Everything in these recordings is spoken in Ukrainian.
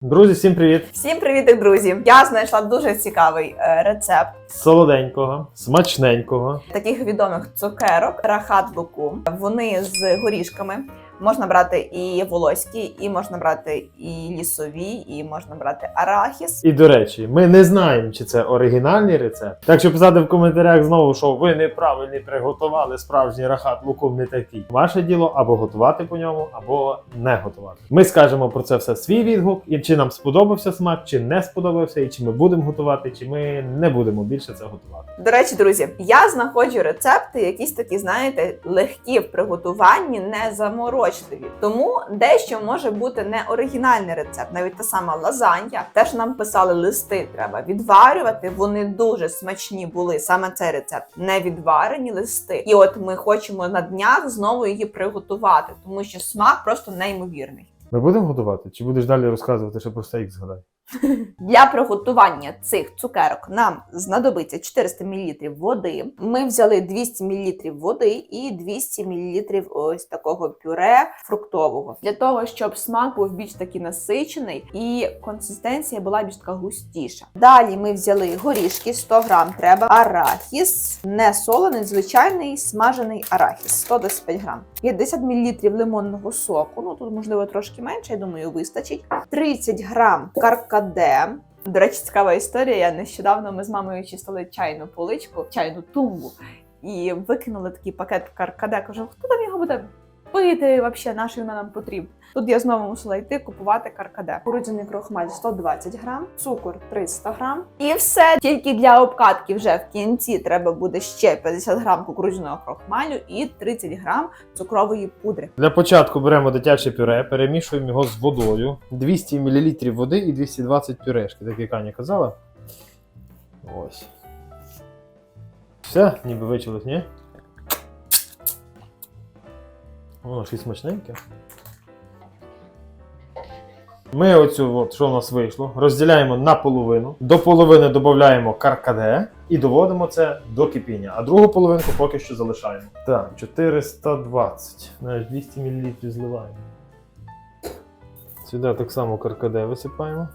Друзі, всім привіт! Всім привіт, друзі! Я знайшла дуже цікавий е, рецепт Солоденького, смачненького. таких відомих цукерок рахат луку. Вони з горішками. Можна брати і волоські, і можна брати і лісові, і можна брати арахіс. І до речі, ми не знаємо, чи це оригінальний рецепт. Так що писати в коментарях знову, що ви неправильно приготували справжній рахат луком не такий. Ваше діло або готувати по ньому, або не готувати. Ми скажемо про це все свій відгук, і чи нам сподобався смак, чи не сподобався, і чи ми будемо готувати, чи ми не будемо більше це готувати. До речі, друзі, я знаходжу рецепти, якісь такі, знаєте, легкі в приготуванні, не заморочливі. Тому дещо може бути не оригінальний рецепт. Навіть та сама лазанья. Теж нам писали листи. Треба відварювати. Вони дуже смачні були. Саме цей рецепт не відварені листи. І от ми хочемо на днях знову її приготувати, тому що смак просто неймовірний. Ми будемо готувати, чи будеш далі розказувати, що про стейк згадай? Для приготування цих цукерок нам знадобиться 400 мл води. Ми взяли 200 мл води і 200 мл ось такого пюре фруктового. Для того, щоб смак був більш такий насичений і консистенція була більш така густіша. Далі ми взяли горішки 100 грам. Треба арахіс, не солений, звичайний смажений арахіс 125 грам. 50 мл лимонного соку. Ну тут можливо трошки менше, я думаю, вистачить. 30 грам каркаде. До речі, цікава історія. Нещодавно ми з мамою чистили чайну поличку, чайну тумбу, і викинули такий пакет каркаде. Кажу, хто там його буде пити? Взагалі, наш він нам потрібен. Тут я знову мусила йти купувати каркаде. Кукурудзяний крохмаль 120 грам, цукор 300 грам. І все тільки для обкатки вже в кінці треба буде ще 50 грам кукурудзяного крохмалю і 30 грам цукрової пудри. Для початку беремо дитяче пюре, перемішуємо його з водою. 200 мл води і 220 пюрешки, так як Аня казала. Ось. Все, ніби вичилось, ні? Воно ж і смачненьке. Ми оцю, от, що в нас вийшло, розділяємо на половину. До половини додаємо каркаде і доводимо це до кипіння. А другу половинку поки що залишаємо. Так, 420. Навіть 200 мл зливаємо. Сюди так само каркаде висипаємо.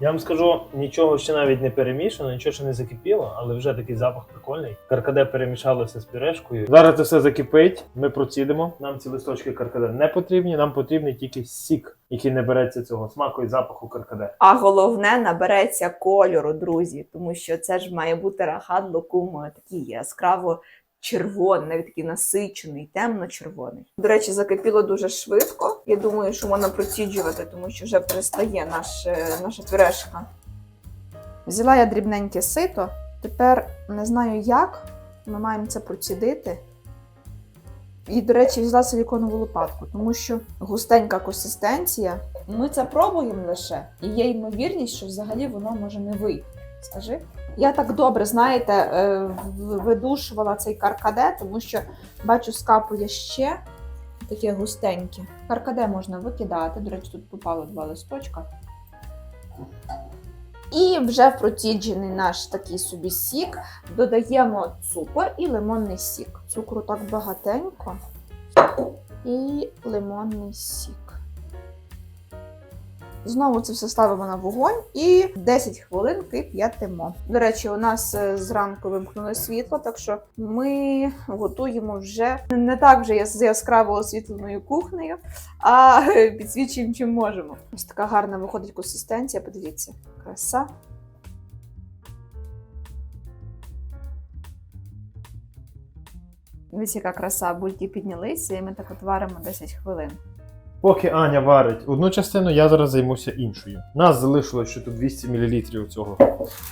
Я вам скажу, нічого ще навіть не перемішано, нічого ще не закипіло, але вже такий запах прикольний. Каркаде перемішалося з пюрешкою. Зараз це все закипить, ми процідимо. Нам ці листочки каркаде не потрібні, нам потрібний тільки сік, який не береться цього смаку і запаху каркаде. А головне набереться кольору, друзі, тому що це ж має бути рахат лукум такий яскраво червоний, навіть такий насичений, темно-червоний. До речі, закипіло дуже швидко. Я думаю, що можна проціджувати, тому що вже пристає наш, наша пюрешка. Взяла я дрібненьке сито. Тепер не знаю як. Ми маємо це процідити. І, до речі, взяла силіконову лопатку, тому що густенька консистенція. Ми це пробуємо лише, і є ймовірність, що взагалі воно може не вийти. Скажи. Я так добре, знаєте, е, видушувала цей каркаде, тому що бачу, скапує ще таке густеньке. Каркаде можна викидати. До речі, тут попало два листочка. І вже проціджений наш такий собі сік. Додаємо цукор і лимонний сік. Цукру так багатенько. І лимонний сік. Знову це все ставимо на вогонь і 10 хвилин кип'ятимо. До речі, у нас е, зранку вимкнули світло, так що ми готуємо вже не так вже з яскраво освітленою кухнею, а е, підсвічуємо чим можемо. Ось така гарна виходить консистенція. Подивіться, краса. Дивіться, яка краса, бульки піднялися, і ми так от варимо 10 хвилин. Поки Аня варить одну частину, я зараз займуся іншою. Нас залишилось ще тут 200 мл цього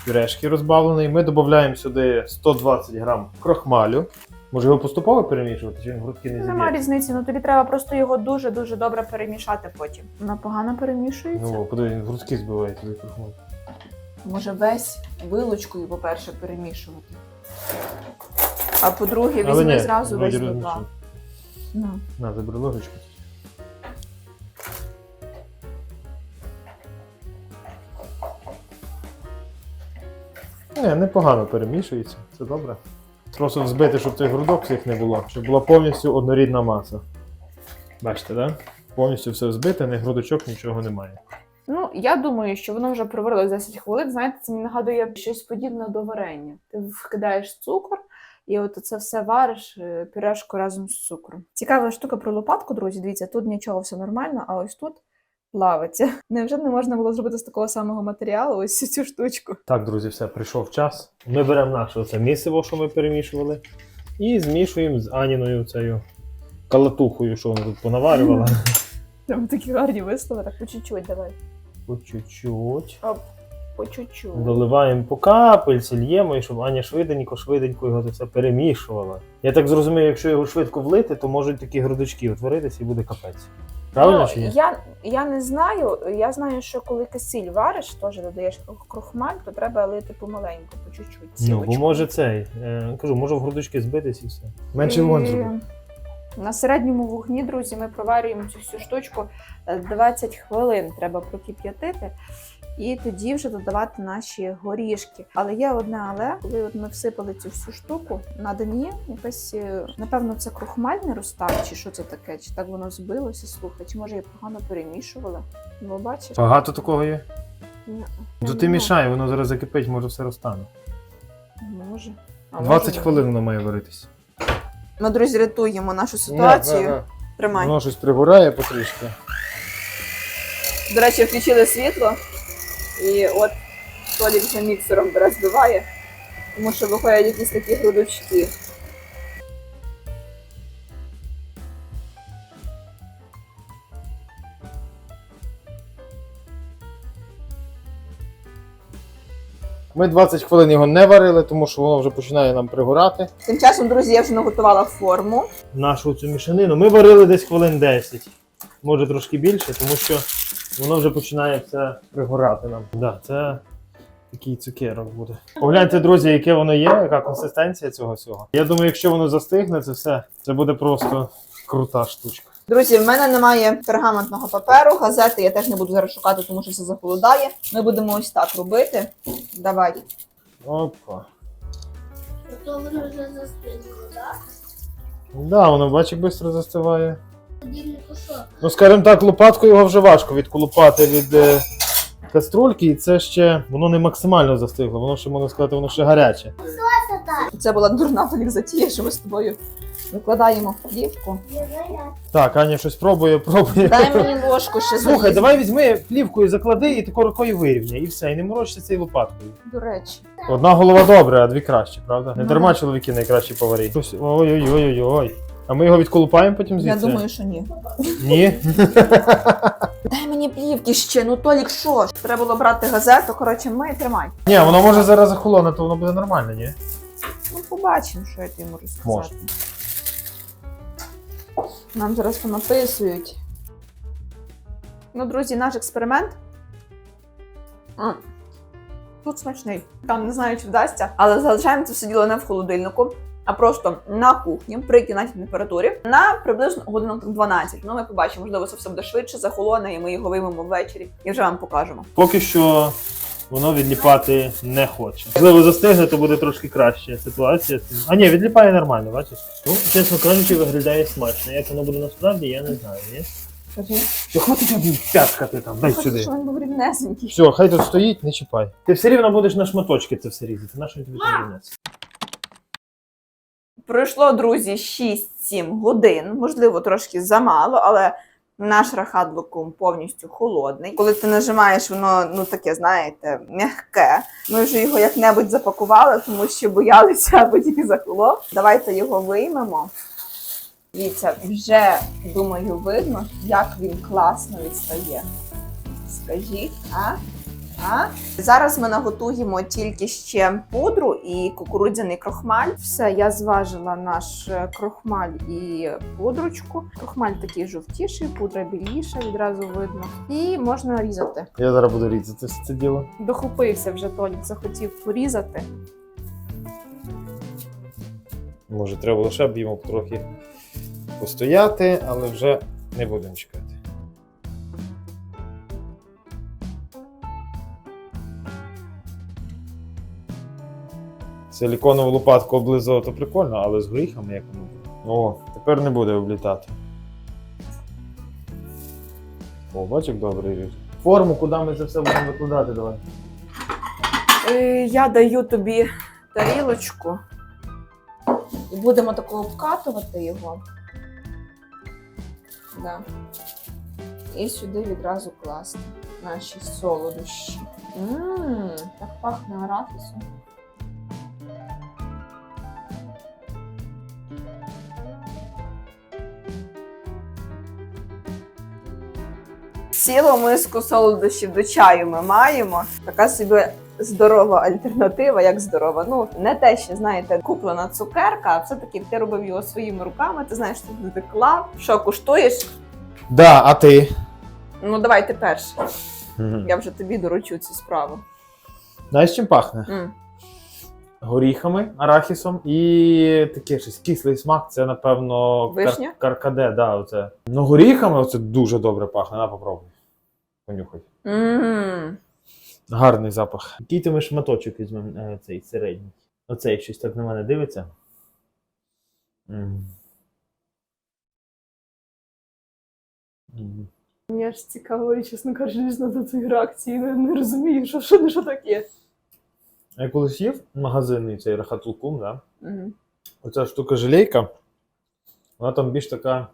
пюрешки розбавленої. Ми додаємо сюди 120 грам крохмалю. Може його поступово перемішувати, чи він грудки не Нема різниці, ну тобі треба просто його дуже дуже добре перемішати потім. Вона погано перемішується. Ну, подивись, він в грудки збиває туди крохмаль. Може весь вилочкою, по-перше, перемішувати. А по-друге, візьми зразу весь розмішую. бабла. Ну. На, забери ложечку. Не, непогано перемішується, це добре. Просто взбити, щоб цих грудок всіх не було, щоб була повністю однорідна маса. Бачите, так? Да? Повністю все взбите, ні грудочок, нічого немає. Ну, я думаю, що воно вже проварилось 10 хвилин. Знаєте, це мені нагадує щось подібне до варення. Ти вкидаєш цукор, і от це все вариш е, пюрешку разом з цукром. Цікава штука про лопатку, друзі. Дивіться, тут нічого все нормально, а ось тут плавиться. Невже не можна було зробити з такого самого матеріалу ось цю штучку? Так, друзі, все, прийшов час. Ми беремо наше оце місиво, що ми перемішували, і змішуємо з Аніною цією калатухою, що вона тут понаварювала. Там такі гарні вислови, так по чуть-чуть давай. По чуть-чуть. По чуть-чуть. Доливаємо по капельці, л'ємо, і щоб Аня швиденько, швиденько його це все перемішувала. Я так зрозумію, якщо його швидко влити, то можуть такі грудочки утворитися і буде капець. Правильно Ну, чи ні? Я, я не знаю. Я знаю, що коли кисіль вариш, теж додаєш крохмаль, то треба лити помаленьку, по чуть-чуть. Ну, бо може цей. Е, кажу, може в грудочки збитись і все. Менше І зробити. На середньому вогні, друзі, ми проварюємо цю всю штучку е, 20 хвилин. Треба прокип'ятити. І тоді вже додавати наші горішки. Але є одне але, коли от ми всипали цю всю штуку, на дні якась, е, напевно, це крохмаль не розстав, чи що це таке, чи так воно збилося, слухай, чи може я погано перемішувала. Бо бачиш? Багато такого є. Ні. То ти мішай, воно зараз закипить, може все розтане. Може. А 20 може, хвилин воно має варитись. Ми, друзі, рятуємо нашу ситуацію. Тримай. Воно щось пригорає потрішки. До речі, включили світло, і от Толік вже міксером бере збиває, тому що виходять якісь такі грудочки. Ми 20 хвилин його не варили, тому що воно вже починає нам пригорати. Тим часом, друзі, я вже наготувала форму. Нашу цю мішанину ми варили десь хвилин 10, може трошки більше, тому що воно вже починає все пригорати нам. Да, це такий цукерок буде. Погляньте, друзі, яке воно є, яка консистенція цього всього. Я думаю, якщо воно застигне, це все, це буде просто крута штучка. Друзі, в мене немає пергаментного паперу, газети я теж не буду зараз шукати, тому що все захолодає. Ми будемо ось так робити. Давай. Опа. То воно вже застигло, так? Да, воно бачиш, швидко застиває. Що? Ну, скажімо так, лопаткою його вже важко відколупати від е, каструльки, і це ще воно не максимально застигло, воно ще можна сказати, воно ще гаряче. Це була дурна Толік затія, що ми з тобою викладаємо плівку. Так, Аня щось пробує, пробує. Дай мені ложку ще Слухай, давай візьми плівку і заклади, і тако рукою вирівняй, і все, і не морочся цією лопаткою. До речі. Одна голова добре, а дві краще, правда? Не Ну, дарма чоловіки найкращі поварі. Хтось- Ой-ой-ой-ой-ой. А ми його відколупаємо потім звідси? Я думаю, що ні. Ні. Дай мені плівки ще, ну Толік, що ж? Треба було брати газету, коротше, ми тримай. Ні, воно може зараз захолоне, то воно буде нормально, ні? Ну, побачимо, що я тобі можу сказати. Може. Нам зараз понаписують. Ну, друзі, наш експеримент. А, тут смачний. Там не знаю, чи вдасться, але залишаємо це все діло не в холодильнику, а просто на кухні при кімнатній температурі на приблизно годинок 12. Ну, ми побачимо, можливо, це все буде швидше, захолоне, і ми його виймемо ввечері і вже вам покажемо. Поки що воно відліпати не хоче. Можливо, застигне, то буде трошки краще ситуація. А ні, відліпає нормально, бачиш? Ну, чесно кажучи, виглядає смачно. Як воно буде насправді, я не знаю. Ні? Що хватить один п'яткати там, дай сюди. щоб він був рівнесенький. Все, хай тут стоїть, не чіпай. Ти все рівно будеш на шматочки це все різати. На що тобі це рівнеться? Пройшло, друзі, 6-7 годин, можливо, трошки замало, але наш рахат лукум повністю холодний. Коли ти нажимаєш, воно ну таке, знаєте, м'яке. Ми вже його як-небудь запакували, тому що боялися, аби тільки захолов. Давайте його виймемо. Дивіться, вже думаю, видно, як він класно відстає. Скажіть, а? А? Зараз ми наготуємо тільки ще пудру і кукурудзяний крохмаль. Все, я зважила наш е, крохмаль і пудрочку. Крохмаль такий жовтіший, пудра біліша, відразу видно. І можна різати. Я зараз буду різати все це діло. Дохопився вже Толік, захотів порізати. Може, треба лише б йому трохи постояти, але вже не будемо чекати. Силіконову лопатку облизувати то прикольно, але з горіхами як воно буде. О, тепер не буде облітати. О, бач, як добре ріж. Форму, куди ми це все будемо викладати, давай. Е, Я даю тобі тарілочку. І будемо тако обкатувати його. Да. І сюди відразу класти наші солодощі. Ммм, так пахне арахісом. Цілу миску солодощів до чаю ми маємо. Така собі здорова альтернатива, як здорова. Ну, не те, що знаєте, куплена цукерка, а все-таки ти робив його своїми руками, ти знаєш, що ти клав. Що куштуєш? Да, а ти? Ну давай ти перший. Я вже тобі доручу цю справу. Знаєш, чим пахне? М. Горіхами, арахісом і таке щось кислий смак. Це, напевно, кар- Вишня? каркаде, да, оце. Ну, горіхами оце дуже добре пахне. На, попробуй. Понюхай. М. Гарний запах. Який ти ми шматочок візьмемо е, цей середній. Оцей щось так на мене дивиться. М. Мені аж цікаво, і чесно кажучи, до цієї реакції не, не розумію, що, що, що таке. Я колись їв магазинний цей рахатулкум, да? Мгм. Оця штука желейка, вона там більш така.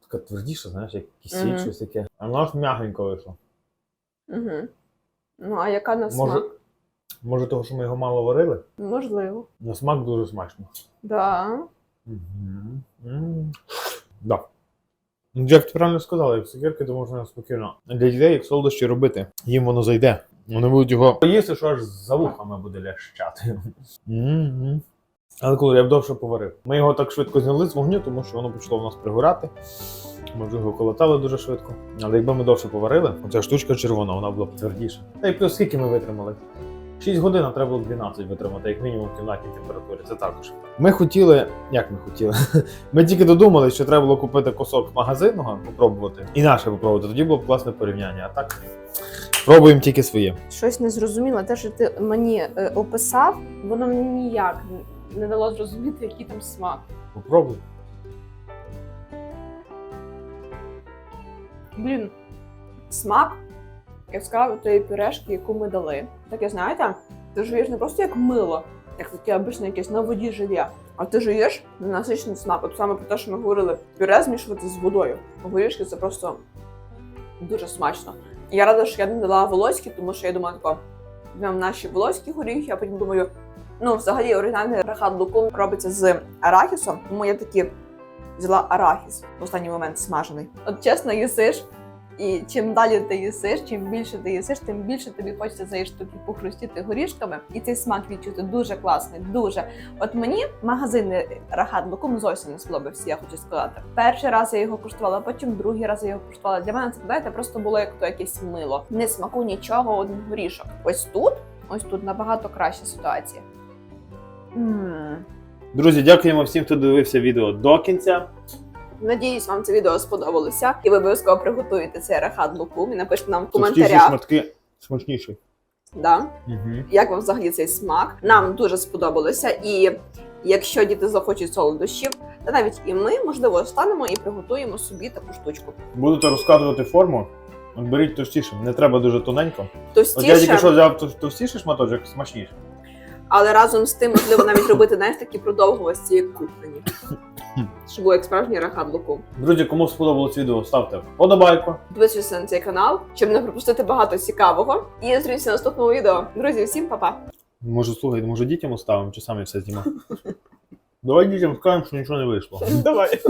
Така твердіша, знаєш, як кисіль, Мгм. щось таке. А вона ж м'ягенько вийшла. Угу. Ну, а яка на смак? може, того, що ми його мало варили? Можливо. На смак дуже смачно. Да. М. Да. Ну, Як ти правильно сказала, як цукерки, то можна спокійно. Для дітей, як солодощі робити, їм воно зайде. Вони будуть його їсти, що аж за вухами буде лящати. М-м. Але коли я б довше поварив. Ми його так швидко зняли з вогню, тому що воно почало в нас пригорати. Ми вже його колотали дуже швидко. Але якби ми довше поварили, оця штучка червона, вона була б твердіша. Та й плюс скільки ми витримали? 6 годин, а треба було 12 витримати, як мінімум в кімнатній температурі. Це також. Ми хотіли, як ми хотіли? Ми тільки додумали, що треба було купити кусок магазинного, попробувати, і наше попробувати. Тоді було б класне порівняння. А так пробуємо тільки своє. Щось не зрозуміло. Те, що ти мені е, описав, воно ніяк не дало зрозуміти, який там смак. Попробуй. Блін, смак, як сказав, тієї пюрешки, яку ми дали. Таке, знаєте, ти жуєш не просто як мило, як таке обичне якесь на воді желе, а ти жуєш насичений смак. От саме про те, що ми говорили, пюре змішувати з водою. Горішки це просто дуже смачно. Я рада, що я не дала волоські, тому що я думала тако, візьмемо наші волоські горіхи, а потім думаю, ну, взагалі оригінальний рахат лукум робиться з арахісом, тому я такі взяла арахіс в останній момент смажений. От чесно, їсиш, і чим далі ти їсиш, чим більше ти їсиш, тим більше тобі хочеться цієї штуки похрустіти горішками. І цей смак відчути дуже класний, дуже. От мені магазинний рахат лукум зовсім не сподобався, я хочу сказати. Перший раз я його куштувала, потім другий раз я його куштувала. Для мене це знаєте, просто було як то якесь мило. Не смаку нічого, один горішок. Ось тут, ось тут набагато краща ситуація. Друзі, дякуємо всім, хто дивився відео до кінця. Надіюсь, вам це відео сподобалося, і ви обов'язково приготуєте цей рахат лукум і напишіть нам в коментарях, шматки смачніші. да, Угу. як вам взагалі цей смак. Нам дуже сподобалося. І якщо діти захочуть солодощів, та навіть і ми, можливо, станемо і приготуємо собі таку штучку. Будете розказувати форму. Беріть товстіше, не треба дуже тоненько. От я Товстіше, тільки що взяв тов- товстіший шматочок, смачніше. Але разом з тим, можливо, навіть робити знаєш, такі продовгувасті, як куплені. Щоб було як справжній рахат лукум. Друзі, кому сподобалось відео, ставте вподобайку. Підписуйтесь на цей канал, щоб не пропустити багато цікавого. І зустрінемося в наступному відео. Друзі, всім па-па! Може, слухай, може дітям оставимо, чи самі все знімемо. Давай дітям скажемо, що нічого не вийшло. Давай.